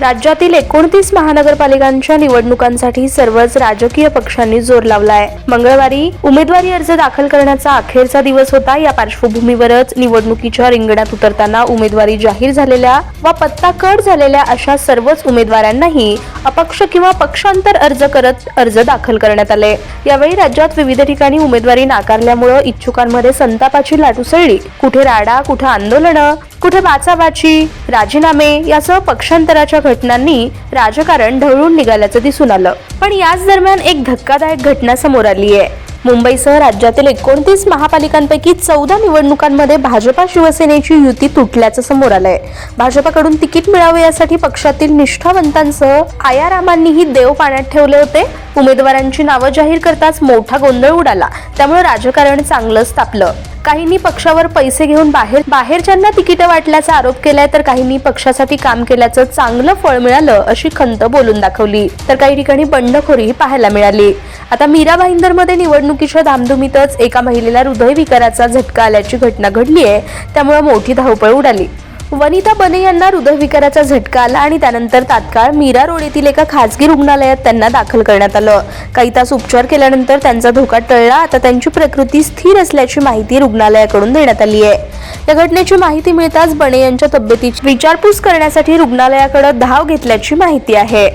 राज्यातील एकोणतीस महानगरपालिकांच्या निवडणुकांसाठी सर्वच राजकीय पक्षांनी जोर लावलाय. मंगळवारी उमेदवारी अर्ज दाखल करण्याचा अखेरचा दिवस होता. या पार्श्वभूमीवरच निवडणुकीच्या रिंगणात उतरताना उमेदवारी जाहीर झालेल्या व पत्ता कट झालेल्या अशा सर्वच उमेदवारांनाही अपक्ष किंवा पक्षांतर अर्ज करत अर्ज दाखल करण्यात आले. यावेळी राज्यात विविध ठिकाणी उमेदवारी नाकारल्यामुळं इच्छुकांमध्ये संतापाची लाट उसळली कुठे राडा कुठे आंदोलनं कुठे बाचाबाची राजीनामे यासह पक्षांतराच्या घटनांनी राजकारण ढवळून निघाल्याचं दिसून आलं. पण याच दरम्यान एक धक्कादायक घटना समोर आली आहे मुंबईसह राज्यातील एकोणतीस महापालिकांपैकी चौदा निवडणुकांमध्ये भाजपा शिवसेनेची युती तुटल्याचं समोर आलंय. भाजपाकडून तिकीट मिळावे यासाठी पक्षातील निष्ठावंतांसह आयारामांनीही देव पाण्यात ठेवले होते. उमेदवारांची नावं जाहीर करताच मोठा गोंधळ उडाला. त्यामुळे राजकारण चांगलंच तापलं. काहींनी पक्षावर पैसे घेऊन बाहेर बाहेरच्यांना तिकीट वाटल्याचा आरोप केलाय तर काहींनी पक्षासाठी काम केल्याचं चांगलं फळ मिळालं अशी खंत बोलून दाखवली. तर काही ठिकाणी बंडखोरीही पाहायला मिळाली. आता मीरा भाईंदरमध्ये निवडणुकीच्या धामधुमीतच एका महिलेला हृदयविकाराचा झटका आल्याची घटना घडली आहे त्यामुळे मोठी धावपळ उडाली. वनिता बने यांना हृदयविकाराचा झटका आला आणि त्यानंतर तात्काळ मीरा रोड येथील एका खासगी रुग्णालयात त्यांना दाखल करण्यात आलं. काही तास उपचार केल्यानंतर त्यांचा धोका टळला. आता त्यांची प्रकृती स्थिर असल्याची माहिती रुग्णालयाकडून देण्यात आली आहे. या घटनेची माहिती मिळताच बने यांच्या तब्येतीची विचारपूस करण्यासाठी रुग्णालयाकडे धाव घेतल्याची माहिती आहे.